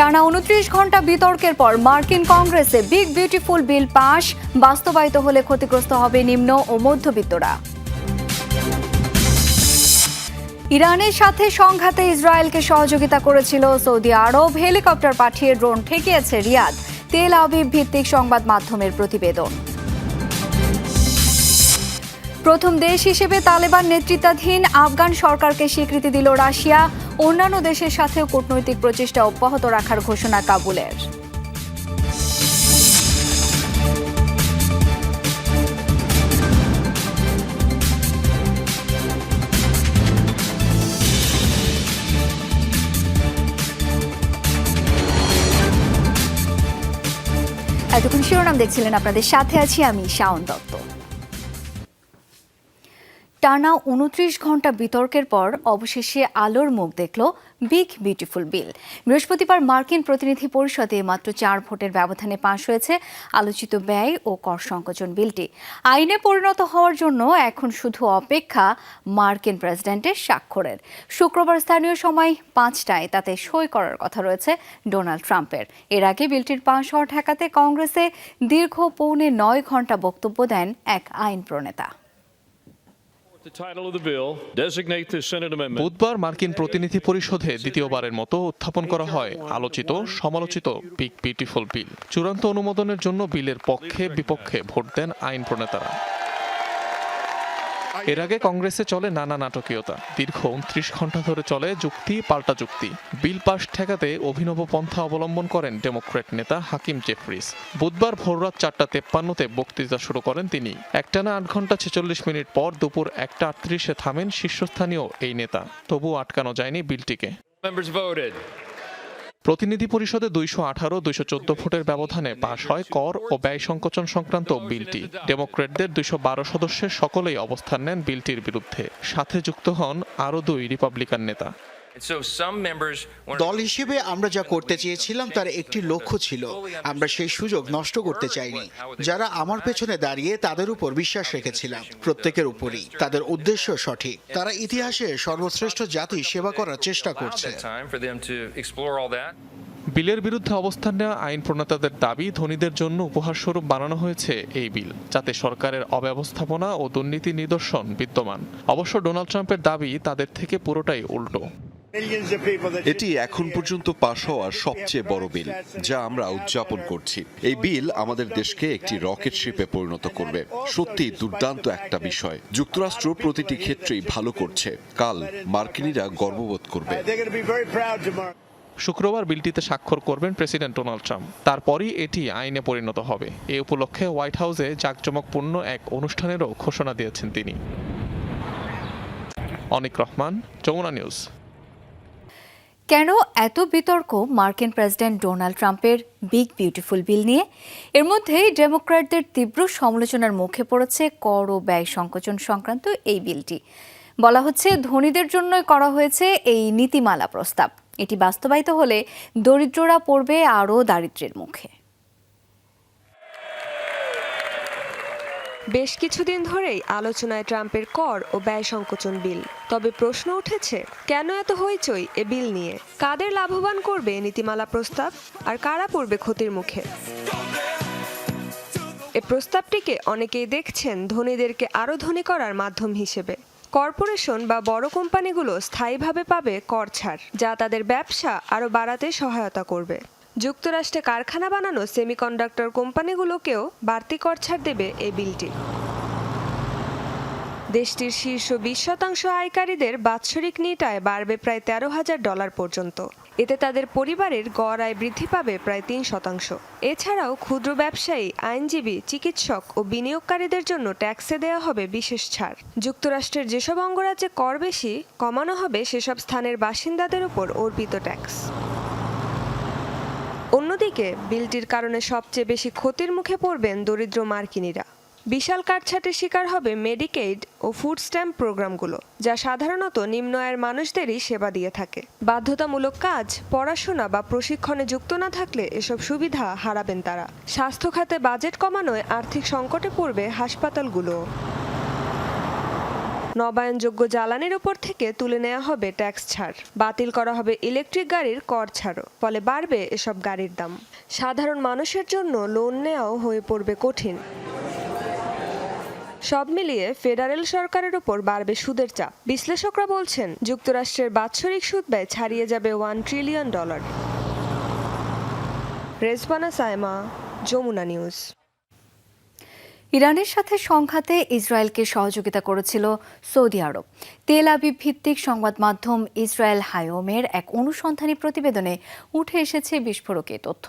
টানা উনত্রিশ ঘণ্টা বিতর্কের পর মার্কিন কংগ্রেসে বিগ বিউটিফুল বিল পাশ বাস্তবায়িত হলে ক্ষতিগ্রস্ত হবে নিম্ন ও মধ্যবিত্তরা। ইরানের সাথে সংঘাতে ইসরায়েলকে সহযোগিতা করেছিল সৌদি আরব। হেলিকপ্টার পাঠিয়ে ড্রোন ঠেকিয়েছে রিয়াদ। তেল আবিব ভিত্তিক সংবাদ মাধ্যমের প্রতিবেদন। প্রথম দেশ হিসেবে তালেবান নেতৃত্বাধীন আফগান সরকারকে স্বীকৃতি দিল রাশিয়া। অন্যান্য দেশের সাথেও কূটনৈতিক প্রচেষ্টা অব্যাহত রাখার ঘোষণা কাবুলের। এতক্ষণ শিরোনাম দেখছিলেন। আপনাদের সাথে আছি আমি শাওন দত্ত। টানা উনত্রিশ ঘণ্টা বিতর্কের পর অবশেষে আলোর মুখ দেখল বিগ বিউটিফুল বিল। বৃহস্পতিবার মার্কিন প্রতিনিধি পরিষদে মাত্র চার ভোটের ব্যবধানে পাশ হয়েছে আলোচিত ব্যয় ও কর সংকোচন বিলটি। আইনে পরিণত হওয়ার জন্য এখন শুধু অপেক্ষা মার্কিন প্রেসিডেন্টের স্বাক্ষরের। শুক্রবার স্থানীয় সময় পাঁচটায় তাতে সই করার কথা রয়েছে ডোনাল্ড ট্রাম্পের। এর আগে বিলটির পাশ হওয়া ঠেকাতে কংগ্রেসে দীর্ঘ পৌনে নয় ঘণ্টা বক্তব্য দেন এক আইন প্রণেতা। বুধবার মার্কিন প্রতিনিধি পরিষদে দ্বিতীয়বারের মতো উত্থাপন করা হয়। আলোচিত, সমালোচিত বিগ বিউটিফুল বিল। চূড়ান্ত অনুমোদনের জন্য বিলের পক্ষে বিপক্ষে ভোট দেন আইন প্রণেতারা। এর আগে কংগ্রেসে চলে নানা নাটকীয়তা। দীর্ঘ উনত্রিশ ঘণ্টা ধরে চলে যুক্তি, পাল্টা যুক্তি। বিল পাশ ঠেকাতে অভিনব পন্থা অবলম্বন করেন ডেমোক্রেট নেতা হাকিম জেফরিস। বুধবার ভোররাত চারটা তেপ্পান্নতে বক্তৃতা শুরু করেন তিনি। একটানা আট ঘণ্টা ছেচল্লিশ মিনিট পর দুপুর একটা আটত্রিশে থামেন শীর্ষস্থানীয় এই নেতা। তবুও আটকানো যায়নি বিলটিকে। Members voted. প্রতিনিধি পরিষদে দুইশো আঠারো, দুইশো চোদ্দ ভোটের ব্যবধানে পাশ হয় কর ও ব্যয় সংকোচন সংক্রান্ত বিলটি। ডেমোক্রেটদের দুইশো বারো সদস্যের সকলেই অবস্থান নেন বিলটির বিরুদ্ধে। সাথে যুক্ত হন আরও দুই রিপাবলিকান নেতা। দল হিসেবে আমরা যা করতে চেয়েছিলাম তার একটি লক্ষ্য ছিল। আমরা সেই সুযোগ নষ্ট করতে চাইনি। যারা আমার পেছনে দাঁড়িয়ে তাদের উপর বিশ্বাস রেখেছিলাম প্রত্যেকের উপরই। তাদের উদ্দেশ্য সঠিক। তারা ইতিহাসে সর্বশ্রেষ্ঠ জাতি সেবা করার চেষ্টা করছে. বিলের বিরুদ্ধে অবস্থান নেওয়া আইন প্রণেতাদের দাবি ধনীদের জন্য উপহারস্বরূপ বানানো হয়েছে এই বিল যাতে সরকারের অব্যবস্থাপনা ও দুর্নীতি নিদর্শন বিদ্যমান। অবশ্য ডোনাল্ড ট্রাম্পের দাবি তাদের থেকে পুরোটাই উল্টো। এটি এখন পর্যন্ত পাশ হওয়া সবচেয়ে বড় বিল যা আমরা উদযাপন করছি। এই বিল আমাদের দেশকে একটি রকেট শিপে পরিণত করবে। সত্যি দুর্দান্ত একটা বিষয়। যুক্তরাষ্ট্র প্রতিটি ক্ষেত্রেই ভালো করছে। কাল মার্কিনীরা গর্ববোধ করবে। শুক্রবার বিলটিতে স্বাক্ষর করবেন প্রেসিডেন্ট ডোনাল্ড ট্রাম্প। তারপরই এটি আইনে পরিণত হবে। এ উপলক্ষে হোয়াইট হাউসে জাঁকজমকপূর্ণ এক অনুষ্ঠানেরও ঘোষণা দিয়েছেন তিনি। অনিক রহমান যমুনা নিউজ। কেন এত বিতর্ক মার্কিন প্রেসিডেন্ট ডোনাল্ড ট্রাম্পের বিগ বিউটিফুল বিল নিয়ে? এর মধ্যেই ডেমোক্র্যাটদের তীব্র সমালোচনার মুখে পড়েছে কর ও ব্যয় সংকোচন সংক্রান্ত এই বিলটি। বলা হচ্ছে, ধনীদের জন্যই করা হয়েছে এই নীতিমালা প্রস্তাব। এটি বাস্তবায়িত হলে দরিদ্ররা পড়বে আরও দারিদ্রের মুখে। বেশ কিছুদিন ধরেই আলোচনায় ট্রাম্পের কর ও ব্যয় সংকোচন বিল। তবে প্রশ্ন উঠেছে, কেন এত হইচই এ বিল নিয়ে? কাদের লাভবান করবে নীতিমালা প্রস্তাব? আর কারা পড়বে ক্ষতির মুখে? এ প্রস্তাবটিকে অনেকেই দেখছেন ধনীদেরকে আরও ধনী করার মাধ্যম হিসেবে। কর্পোরেশন বা বড় কোম্পানিগুলো স্থায়ীভাবে পাবে কর ছাড়, যা তাদের ব্যবসা আরও বাড়াতে সহায়তা করবে। যুক্তরাষ্ট্রে কারখানা বানানো সেমিকন্ডাক্টর কোম্পানিগুলোকেও বাড়তি কর ছাড় দেবে এই বিলটি। দেশটির শীর্ষ বিশ শতাংশ আয়কারীদের বাৎসরিক নিট আয় বাড়বে প্রায় তেরো হাজার ডলার পর্যন্ত। এতে তাদের পরিবারের গড় আয় বৃদ্ধি পাবে প্রায় তিন শতাংশ। এছাড়াও ক্ষুদ্র ব্যবসায়ী, আইনজীবী, চিকিৎসক ও বিনিয়োগকারীদের জন্য ট্যাক্সে দেওয়া হবে বিশেষ ছাড়। যুক্তরাষ্ট্রের যেসব অঙ্গরাজ্যে কর বেশি, কমানো হবে সেসব স্থানের বাসিন্দাদের উপর অর্পিত ট্যাক্স। অন্যদিকে, বিলটির কারণে সবচেয়ে বেশি ক্ষতির মুখে পড়বেন দরিদ্র মার্কিনীরা। বিশাল কাটছাটের শিকার হবে মেডিকেইড ও ফুড স্ট্যাম্প প্রোগ্রামগুলো, যা সাধারণত নিম্ন আয়ের মানুষদেরই সেবা দিয়ে থাকে। বাধ্যতামূলক কাজ, পড়াশোনা বা প্রশিক্ষণে যুক্ত না থাকলে এসব সুবিধা হারাবেন তারা। স্বাস্থ্য খাতে বাজেট কমানোয় আর্থিক সংকটে পড়বে হাসপাতালগুলো। নবায়নযোগ্য জ্বালানির উপর থেকে তুলে নেওয়া হবে ট্যাক্স ছাড়। বাতিল করা হবে ইলেকট্রিক গাড়ির কর ছাড়ও, ফলে বাড়বে এসব গাড়ির দাম। সাধারণ মানুষের জন্য লোন নেওয়াও হয়ে পড়বে কঠিন। সব মিলিয়ে ফেডারেল সরকারের ওপর বাড়বে সুদের চাপ। বিশ্লেষকরা বলছেন, যুক্তরাষ্ট্রের বাৎসরিক সুদ ব্যয় ছাড়িয়ে যাবে one trillion dollar Rezwana Saima, Jamuna news. ইরানের সাথে সংঘাতে ইসরায়েলকে সহযোগিতা করেছিল সৌদি আরব। তেল আবিব ভিত্তিক সংবাদ মাধ্যম ইসরায়েল হায়োমের এক অনুসন্ধানী প্রতিবেদনে উঠে এসেছে বিস্ফোরক তথ্য।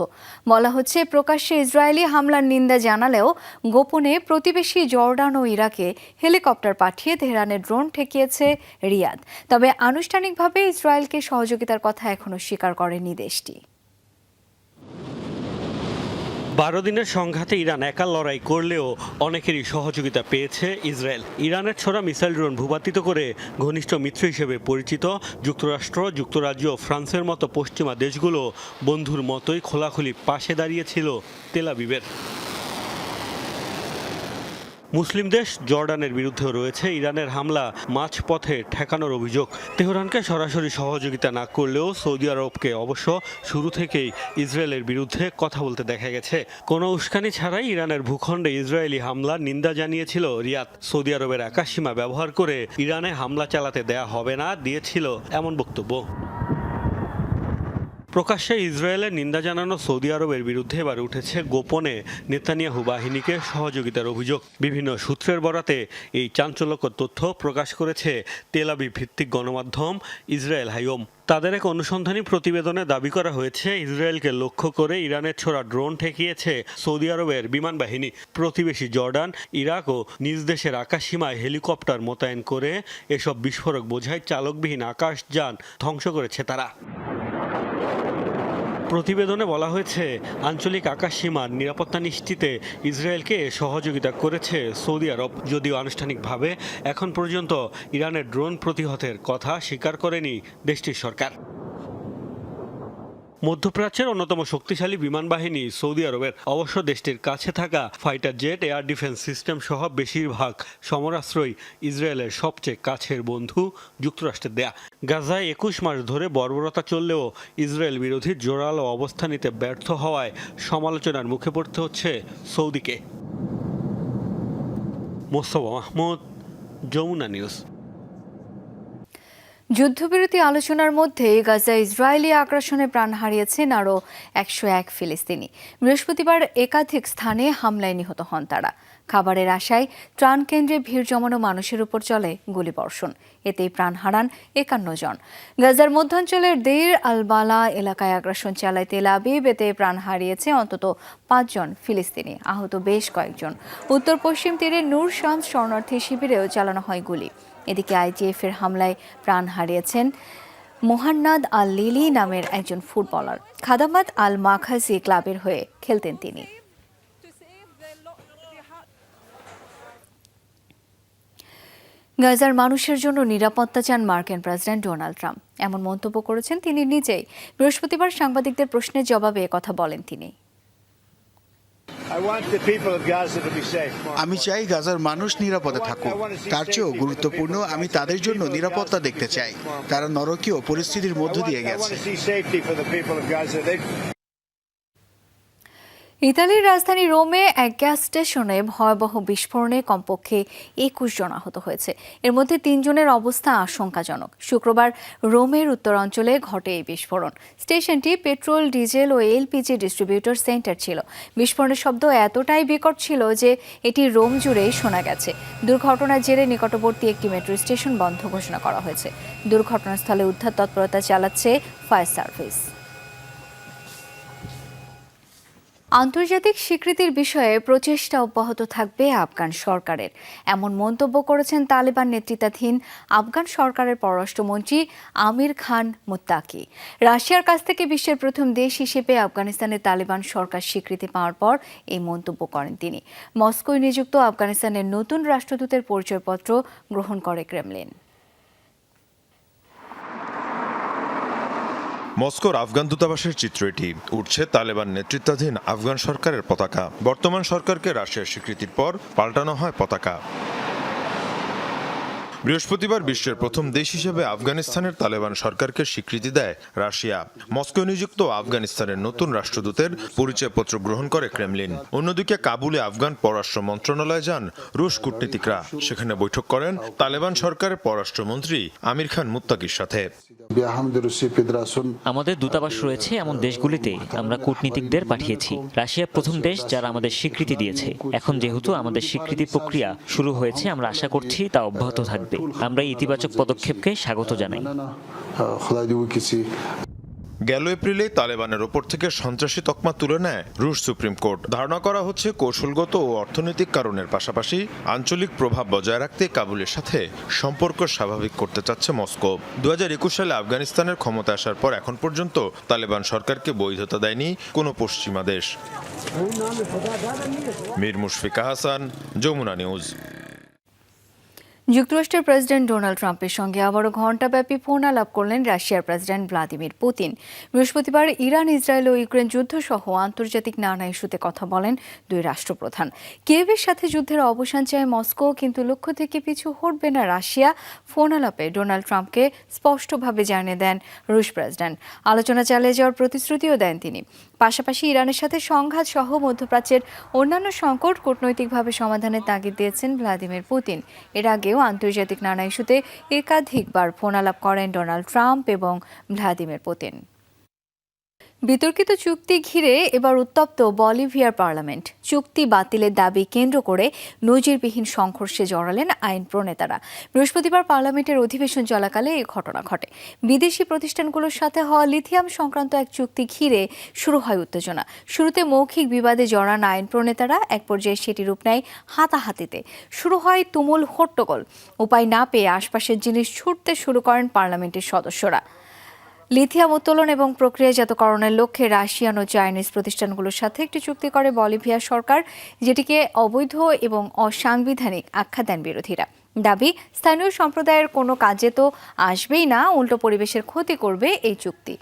বলা হচ্ছে, প্রকাশ্যে ইসরায়েলি হামলার নিন্দা জানালেও গোপনে প্রতিবেশী জর্ডান ও ইরাকে হেলিকপ্টার পাঠিয়ে তেহরানের ড্রোন ঠেকিয়েছে রিয়াদ। তবে আনুষ্ঠানিকভাবে ইসরায়েলকে সহযোগিতার কথা এখনও স্বীকার করেনি দেশটি। বারো দিনের সংঘাতে ইরান একা লড়াই করলেও অনেকেরই সহযোগিতা পেয়েছে ইসরায়েল। ইরানের ছোড়া মিসাইল ড্রোন ভূপাতিত করে ঘনিষ্ঠ মিত্র হিসেবে পরিচিত যুক্তরাষ্ট্র, যুক্তরাজ্য ফ্রান্সের মতো পশ্চিমা দেশগুলো বন্ধুর মতোই খোলাখুলি পাশে দাঁড়িয়েছিল তেলাবিবের মুসলিম দেশ জর্ডানের বিরুদ্ধেও রয়েছে ইরানের হামলা, মাঝপথে ঠেকানোর অভিযোগ। তেহরানকে সরাসরি সহযোগিতা না করলেও সৌদি আরবকে অবশ্য শুরু থেকেই ইসরায়েলের বিরুদ্ধে কথা বলতে দেখা গেছে। কোনো উস্কানি ছাড়াই ইরানের ভূখণ্ডে ইসরায়েলি হামলার নিন্দা জানিয়েছিল রিয়াদ। সৌদি আরবের আকাশসীমা ব্যবহার করে ইরানে হামলা চালাতে দেয়া হবে না, দিয়েছিল এমন বক্তব্য। প্রকাশ্যে ইসরায়েলের নিন্দা জানানো সৌদি আরবের বিরুদ্ধে এবার উঠেছে গোপনে নেতানিয়াহু বাহিনীকে সহযোগিতার অভিযোগ। বিভিন্ন সূত্রের বরাতে এই চাঞ্চল্যকর তথ্য প্রকাশ করেছে তেলাবি ভিত্তিক গণমাধ্যম ইসরায়েল হাইওম। তাদের এক অনুসন্ধানী প্রতিবেদনে দাবি করা হয়েছে, ইসরায়েলকে লক্ষ্য করে ইরানের ছোড়া ড্রোন ঠেকিয়েছে সৌদি আরবের বিমান বাহিনী। প্রতিবেশী জর্ডান, ইরাক ও নিজ দেশের আকাশসীমায় হেলিকপ্টার মোতায়েন করে এসব বিস্ফোরক বোঝায় চালকবিহীন আকাশযান ধ্বংস করেছে তারা। প্রতিবেদনে বলা হয়েছে, আঞ্চলিক আকাশ সীমার নিরাপত্তা নিশ্চিতে ইসরায়েলকে সহযোগিতা করেছে সৌদি আরব। যদিও আনুষ্ঠানিকভাবে এখন পর্যন্ত ইরানের ড্রোন প্রতিহতের কথা স্বীকার করেনি দেশটির সরকার। মধ্যপ্রাচ্যের অন্যতম শক্তিশালী বিমান বাহিনী সৌদি আরবের অবশ্য দেশটির কাছে থাকা fighter jet, air defence system সহ বেশিরভাগ সমরাস্ত্রই ইসরায়েলের সবচেয়ে কাছের বন্ধু যুক্তরাষ্ট্রের দেয়া। গাজায় একুশ মাস ধরে বর্বরতা চললেও ইসরায়েল বিরোধী জোরালো অবস্থান নিতে ব্যর্থ হওয়ায় সমালোচনার মুখে পড়তে হচ্ছে সৌদিকে। মোস্তফা মাহমুদ, যমুনা নিউজ। যুদ্ধবিরতি আলোচনার মধ্যে গাজা ইসরায়েলি আগ্রাসনে প্রাণ হারিয়েছেন আরও একশো এক ফিলিস্তিনি। বৃহস্পতিবার একাধিক স্থানে হামলায় নিহত হন তারা। খাবারের আশায় ত্রাণ কেন্দ্রে ভিড় জমানো মানুষের উপর চলে গুলিবর্ষণ। এতেই প্রাণ হারান একান্ন জন। গাজার মধ্যাঞ্চলের দের আলবালা এলাকায় আগ্রাসন চালায় তেল আবিব। এতে প্রাণ হারিয়েছে অন্তত পাঁচজন ফিলিস্তিনি। আহত বেশ কয়েকজন। উত্তর পশ্চিম তীরে নূর শামস শরণার্থী শিবিরেও চালানো হয় গুলি। এদিকে আইজিএফের হামলায় প্রাণ হারিয়েছেন মোহান্নাদ আল লিলি নামের একজন ফুটবলার। খাদামাত আল মাখাজি ক্লাবের হয়ে খেলতেন তিনি। গাজার মানুষের জন্য নিরাপত্তা চান মার্কিন প্রেসিডেন্ট ডোনাল্ড ট্রাম্প। এমন মন্তব্য করেছেন তিনি নিজেই। বৃহস্পতিবার সাংবাদিকদের প্রশ্নের জবাবে কথা বলেন তিনি। আমি চাই গাজার মানুষ নিরাপদে থাকুক। তার চেয়েও গুরুত্বপূর্ণ আমি তাদের জন্য নিরাপত্তা দেখতে চাই। তারা নরকীয় পরিস্থিতির মধ্য দিয়ে গেছে। ইতালির রাজধানী রোমে এক গ্যাস স্টেশনে ভয়াবহ বিস্ফোরণে কমপক্ষে একুশ জন আহত হয়েছে। এর মধ্যে তিনজনের অবস্থা আশঙ্কাজনক। শুক্রবার রোমের উত্তরাঞ্চলে ঘটে এই বিস্ফোরণ। স্টেশনটি পেট্রোল, ডিজেল ও এলপিজি ডিস্ট্রিবিউটর সেন্টার ছিল। বিস্ফোরণের শব্দ এতটাই বিকট ছিল যে এটি রোম জুড়েই শোনা গেছে। দুর্ঘটনার জেরে নিকটবর্তী একটি মেট্রো স্টেশন বন্ধ ঘোষণা করা হয়েছে। দুর্ঘটনাস্থলে উদ্ধার তৎপরতা চালাচ্ছে ফায়ার সার্ভিস। আন্তর্জাতিক স্বীকৃতির বিষয়ে প্রচেষ্টা অব্যাহত থাকবে আফগান সরকারের। এমন মন্তব্য করেছেন তালেবান নেতৃত্বাধীন আফগান সরকারের পররাষ্ট্রমন্ত্রী আমির খান মুত্তাকি। রাশিয়ার কাছ থেকে বিশ্বের প্রথম দেশ হিসেবে আফগানিস্তানের তালেবান সরকার স্বীকৃতি পাওয়ার পর এই মন্তব্য করেন তিনি। মস্কোয় নিযুক্ত আফগানিস্তানের নতুন রাষ্ট্রদূতের পরিচয়পত্র গ্রহণ করে ক্রেমলিন। মস্কোর আফগান দূতাবাসের চিত্র এটি। উঠছে তালেবান নেতৃত্বাধীন আফগান সরকারের পতাকা। বর্তমান সরকারকে রাশিয়ার স্বীকৃতির পর পাল্টানো হয় পতাকা। বৃহস্পতিবার বিশ্বের প্রথম দেশ হিসেবে আফগানিস্তানের তালেবান সরকারকে স্বীকৃতি দেয় রাশিয়া। মস্কো নিযুক্ত আফগানিস্তানের নতুন রাষ্ট্রদূতের পরিচয়পত্র গ্রহণ করে ক্রেমলিন। অন্যদিকে কাবুলে আফগান পররাষ্ট্র মন্ত্রণালয়ে যান রুশ কূটনীতিকরা। সেখানে বৈঠক করেন তালেবান সরকারের পররাষ্ট্রমন্ত্রী আমির খান মুত্তাকির সাথে। আমাদের দূতাবাস রয়েছে এমন দেশগুলিতে আমরা কূটনীতিকদের পাঠিয়েছি। রাশিয়া প্রথম দেশ যারা আমাদের স্বীকৃতি দিয়েছে। এখন যেহেতু আমাদের স্বীকৃতি প্রক্রিয়া শুরু হয়েছে, আমরা আশা করছি তা অব্যাহত থাকবে। আমরা ইতিবাচক পদক্ষেপকে স্বাগত জানাই। গেল এপ্রিলে তালেবানের ওপর থেকে সন্ত্রাসী তকমা তুলে নেয় রুশ সুপ্রিম কোর্ট। ধারণা করা হচ্ছে কৌশলগত ও অর্থনৈতিক কারণের পাশাপাশি আঞ্চলিক প্রভাব বজায় রাখতে কাবুলের সাথে সম্পর্ক স্বাভাবিক করতে চাচ্ছে মস্কো। দু হাজার একুশ সালে আফগানিস্তানের ক্ষমতা আসার পর এখন পর্যন্ত তালেবান সরকারকে বৈধতা দেয়নি কোনো পশ্চিমা দেশ। মীর মুশফিকা হাসান, যমুনা নিউজ। যুক্তরাষ্ট্রের প্রেসিডেন্ট ডোনাল্ড ট্রাম্পের সঙ্গে আবারও ঘণ্টাব্যাপী ফোন আলাপ করলেন রাশিয়ার প্রেসিডেন্ট ভ্লাদিমির পুতিন। বৃহস্পতিবার ইরান, ইসরায়েল ও ইউক্রেন যুদ্ধ সহ আন্তর্জাতিক নানা ইস্যুতে কথা বলেন দুই রাষ্ট্রপ্রধান। কিয়েভের সাথে যুদ্ধের অবসান চায় মস্কো, কিন্তু লক্ষ্য থেকে পিছু হটবে না রাশিয়া, ফোন আলাপে ডোনাল্ড ট্রাম্পকে স্পষ্টভাবে জানিয়ে দেন রুশ প্রেসিডেন্ট। আলোচনা চালিয়ে যাওয়ার প্রতিশ্রুতিও দেন তিনি। পাশাপাশি ইরানের সাথে সংঘাত সহ মধ্যপ্রাচ্যের অন্যান্য সংকট কূটনৈতিকভাবে সমাধানের তাগিদ দিয়েছেন ভ্লাদিমির পুতিন। এর আগেও আন্তর্জাতিক নানা ইস্যুতে একাধিকবার ফোন আলাপ করেন ডোনাল্ড ট্রাম্প এবং ভ্লাদিমির পুতিন। বিতর্কিত চুক্তি ঘিরে এবার উত্তপ্ত বলিভিয়ার পার্লামেন্ট। চুক্তি বাতিলের দাবি কেন্দ্র করে নজিরবিহীন সংঘর্ষে জড়ালেন আইন প্রণেতারা। বৃহস্পতিবার পার্লামেন্টের অধিবেশন চলাকালে এই ঘটনা ঘটে। বিদেশি প্রতিষ্ঠানগুলোর সাথে হওয়া লিথিয়াম সংক্রান্ত এক চুক্তি ঘিরে শুরু হয় উত্তেজনা। শুরুতে মৌখিক বিবাদে জড়ান আইন প্রণেতারা, এক পর্যায়ে সেটি রূপ নেয় হাতাহাতিতে। শুরু হয় তুমুল হট্টগোল। উপায় না পেয়ে আশপাশের জিনিস ছুটতে শুরু করেন পার্লামেন্টের সদস্যরা। লিথিয়াম উত্তোলন এবং প্রক্রিয়াজাতকরণের লক্ষ্যে রাশিয়ান ও চাইনিজ প্রতিষ্ঠানগুলোর সাথে একটি চুক্তি করে বলিভিয়া সরকার, যেটিকে অবৈধ এবং অসাংবিধানিক আখ্যা দেন বিরোধীরা। দাবি, স্থানীয় সম্প্রদায়ের কোনো কাজে তো আসবেই না, উল্টো পরিবেশের ক্ষতি করবে এই চুক্তি।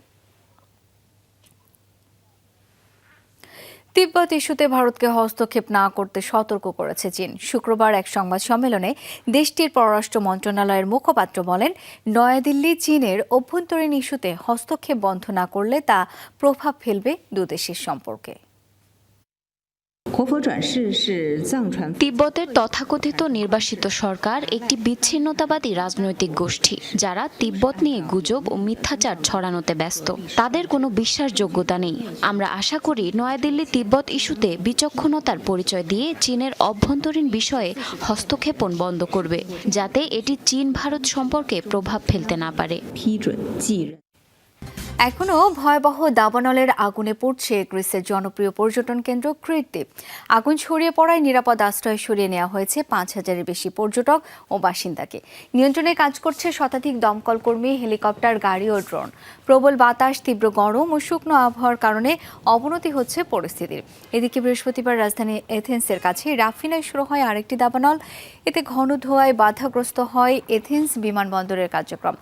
তিব্বত ইস্যুতে ভারতকে হস্তক্ষেপ না করতে সতর্ক করেছে চীন। শুক্রবার এক সংবাদ সম্মেলনে দেশটির পররাষ্ট্র মন্ত্রণালয়ের মুখপাত্র বলেন, নয়াদিল্লি চীনের অভ্যন্তরীণ ইস্যুতে হস্তক্ষেপ বন্ধ না করলে তা প্রভাব ফেলবে দুদেশের সম্পর্কে। তিব্বতের তথাকথিত নির্বাসিত সরকার একটি বিচ্ছিন্নতাবাদী রাজনৈতিক গোষ্ঠী যারা তিব্বত নিয়ে গুজব ও মিথ্যাচার ছড়ানোতে ব্যস্ত তাদের কোনো বিশ্বাসযোগ্যতা নেই আমরা আশা করি নয়াদিল্লি তিব্বত ইস্যুতে বিচক্ষণতার পরিচয় দিয়ে চীনের অভ্যন্তরীণ বিষয়ে হস্তক্ষেপণ বন্ধ করবে যাতে এটি চীন ভারত সম্পর্কে প্রভাব ফেলতে না পারে এখনও ভয়াবহ দাবানলের আগুনে পড়ছে গ্রিসের জনপ্রিয় পর্যটন কেন্দ্র দ্বীপ আগুন ছড়িয়ে পড়ায় নিরাপদ আশ্রয় সরিয়ে নেওয়া হয়েছে পাঁচ হাজারের বেশি পর্যটক ও বাসিন্দাকে। নিয়ন্ত্রণে কাজ করছে শতাধিক দমকল কর্মী, হেলিকপ্টার, গাড়ি ও ড্রোন। প্রবল বাতাস, তীব্র গরম ও শুকনো আবহাওয়ার কারণে অবনতি হচ্ছে পরিস্থিতির। এদিকে বৃহস্পতিবার রাজধানী এথেন্সের কাছে রাফিনায় শুরু হয় আরেকটি দাবানল। এতে ঘন ধোঁয়ায় বাধাগ্রস্ত হয় এথেন্স বিমানবন্দরের কার্যক্রম।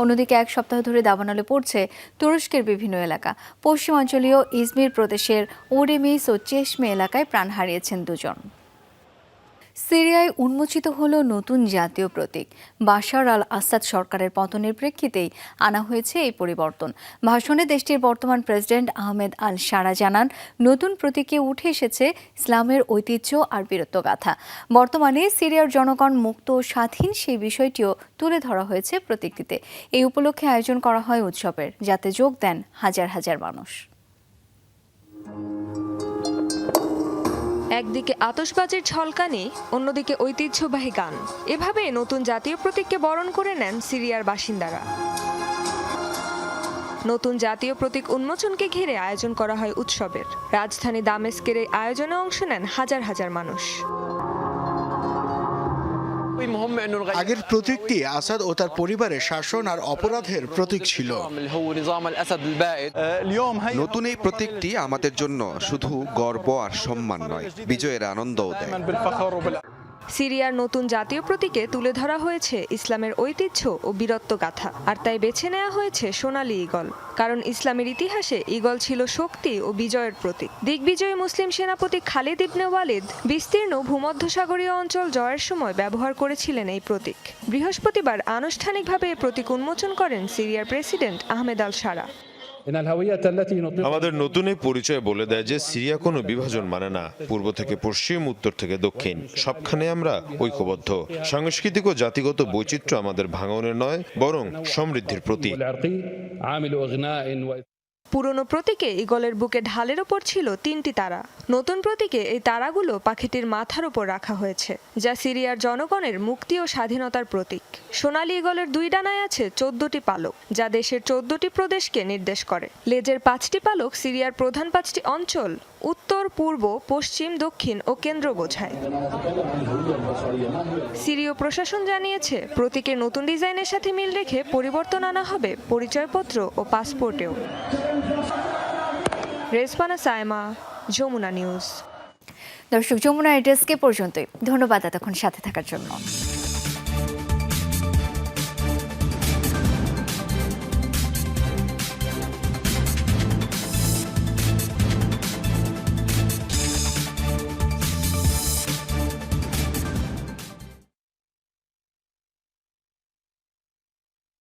অন্যদিকে এক সপ্তাহ ধরে দাবানলে পড়ছে তুরস্কের বিভিন্ন এলাকা। পশ্চিমাঞ্চলীয় ইজমির প্রদেশের ওরেমিস ও চেশমে এলাকায় প্রাণ হারিয়েছেন দুজন। সিরিয়ায় উন্মোচিত হল নতুন জাতীয় প্রতীক। বাশার আল আসাদ সরকারের পতনের প্রেক্ষিতেই আনা হয়েছে এই পরিবর্তন। ভাষণে দেশটির বর্তমান প্রেসিডেন্ট আহমেদ আল সারা জানান, নতুন প্রতীকে উঠে এসেছে ইসলামের ঐতিহ্য আর বীরত্বগাথা। বর্তমানে সিরিয়ার জনগণ মুক্ত ও স্বাধীন সেই বিষয়টিও তুলে ধরা হয়েছে প্রতীকটিতে। এই উপলক্ষে আয়োজন করা হয় উৎসবের, যাতে যোগ দেন হাজার হাজার মানুষ। একদিকে আতসবাজির ছলকানি, অন্যদিকে ঐতিহ্যবাহী গান। এভাবে নতুন জাতীয় প্রতীককে বরণ করে নেন সিরিয়ার বাসিন্দারা। নতুন জাতীয় প্রতীক উন্মোচনকে ঘিরে আয়োজন করা হয় উৎসবের। রাজধানী দামেস্কের এই আয়োজনে অংশ নেন হাজার হাজার মানুষ। আগের প্রতীকটি আসাদ ও তার পরিবারের শাসন আর অপরাধের প্রতীক ছিল। নতুন এই প্রতীকটি আমাদের জন্য শুধু গর্ব আর সম্মান নয় বিজয়ের আনন্দও দেয়। সিরিয়ার নতুন জাতীয় প্রতীকে তুলে ধরা হয়েছে ইসলামের ঐতিহ্য ও বীরত্ব গাথা। আর তাই বেছে নেওয়া হয়েছে সোনালী ঈগল। কারণ ইসলামের ইতিহাসে ঈগল ছিল শক্তি ও বিজয়ের প্রতীক। দিগ্বিজয়ী মুসলিম সেনাপতি খালিদ ইবনে ওয়ালিদ বিস্তীর্ণ ভূমধ্যসাগরীয় অঞ্চল জয়ের সময় ব্যবহার করেছিলেন এই প্রতীক। বৃহস্পতিবার আনুষ্ঠানিকভাবে এই প্রতীক উন্মোচন করেন সিরিয়ার প্রেসিডেন্ট আহমেদ আল সারা। আমাদের নতুন এই পরিচয় বলে দেয় যে সিরিয়া কোনো বিভাজন মানে না পূর্ব থেকে পশ্চিম উত্তর থেকে দক্ষিণ। সবখানে আমরা ঐক্যবদ্ধ। সাংস্কৃতিক ও জাতিগত বৈচিত্র্য আমাদের ভাঙনের নয় বরং সমৃদ্ধির প্রতীক। পুরনো প্রতীকে ঈগলের বুকে ঢালের ওপর ছিল তিনটি তারা। নতুন প্রতীকে এই তারাগুলো পাখিটির মাথার ওপর রাখা হয়েছে, যা সিরিয়ার জনগণের মুক্তি ও স্বাধীনতার প্রতীক। সোনালী ঈগলের দুই ডানায় আছে চোদ্দটি পালক, যা দেশের চোদ্দটি প্রদেশকে নির্দেশ করে। লেজের পাঁচটি পালক সিরিয়ার প্রধান পাঁচটি অঞ্চল, উত্তর, পূর্ব, পশ্চিম, দক্ষিণ ও কেন্দ্র বোঝায়। সিরীয় প্রশাসন জানিয়েছে প্রতীকের নতুন ডিজাইনের সাথে মিল রেখে পরিবর্তন আনা হবে পরিচয়পত্র ও পাসপোর্টেও। রেসপানা সায়মা যমুনা নিউজ। দর্শক যমুনা এড্রেসকে পর্যন্তই। ধন্যবাদ এতক্ষণ সাথে থাকার জন্য।